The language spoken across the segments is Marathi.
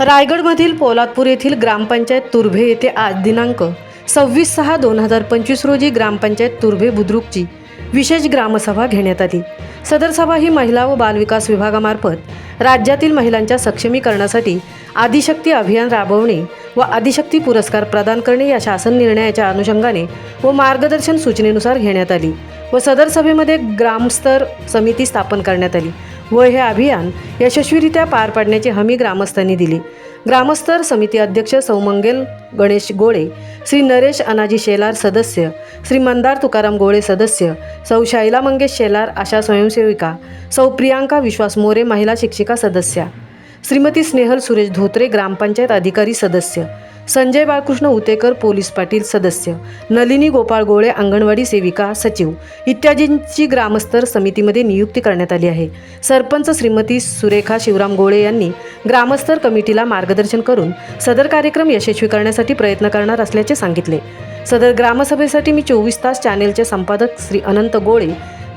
रायगडमधील पोलादपूर येथील ग्रामपंचायत तुर्भे येथे आज दिनांक सव्वीस सहा दोन हजार पंचवीस रोजी ग्रामपंचायत तुर्भे बुद्रुकची विशेष ग्रामसभा घेण्यात आली. सदर सभा ही महिला व बालविकास विभागामार्फत राज्यातील महिलांच्या सक्षमीकरणासाठी आदिशक्ती अभियान राबवणे व आदिशक्ती पुरस्कार प्रदान करणे या शासन निर्णयाच्या अनुषंगाने व मार्गदर्शन सूचनेनुसार घेण्यात आली व सदर सभेमध्ये ग्रामस्तर समिती स्थापन करण्यात आली. व हे अभियान यशस्वीरित्या पार पाडण्याची हमी ग्रामस्थांनी दिली. ग्रामस्तर समिती अध्यक्ष सौमंगेल गणेश गोळे श्री नरेश अनाजी शेलार सदस्य श्री मंदार तुकाराम गोळे सदस्य सौ शाईला मंगेश शेलार आशा स्वयंसेविका सौ प्रियांका विश्वास मोरे महिला शिक्षिका सदस्या श्रीमती स्नेहल सुरेश धोत्रे ग्रामपंचायत अधिकारी सदस्य संजय बाळकृष्ण उतेकर पोलीस पाटील सदस्य नलिनी गोपाळ गोळे अंगणवाडी सेविका सचिव इत्यादींची ग्रामस्तर समितीमध्ये नियुक्ती करण्यात आली आहे. सरपंच श्रीमती सुरेखा शिवराम गोळे यांनी ग्रामस्तर कमिटीला मार्गदर्शन करून सदर कार्यक्रम यशस्वी करण्यासाठी प्रयत्न करणार असल्याचे सांगितले. सदर ग्रामसभेसाठी मी चोवीस तास चॅनेलचे संपादक श्री अनंत गोळे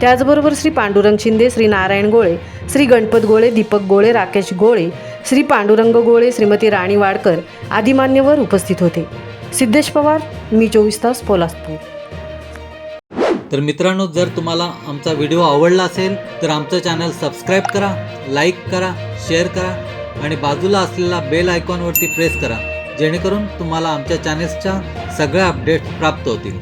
त्याचबरोबर श्री पांडुरंग शिंदे श्री नारायण गोळे श्री गणपत गोळे दीपक गोळे राकेश गोळे श्री पांडुरंग गोळे श्रीमती राणी वाडकर आदी मान्यवर उपस्थित होते. सिद्धेश पवार मी चोवीस तास पोलासपूर तर मित्रांनो जर तुम्हाला आमचा व्हिडिओ आवडला असेल तर आमचं चॅनल सबस्क्राईब करा लाईक करा शेअर करा आणि बाजूला असलेला बेल आयकॉनवरती प्रेस करा जेणेकरून तुम्हाला आमच्या चॅनेल्सच्या सगळ्या अपडेट्स प्राप्त होतील.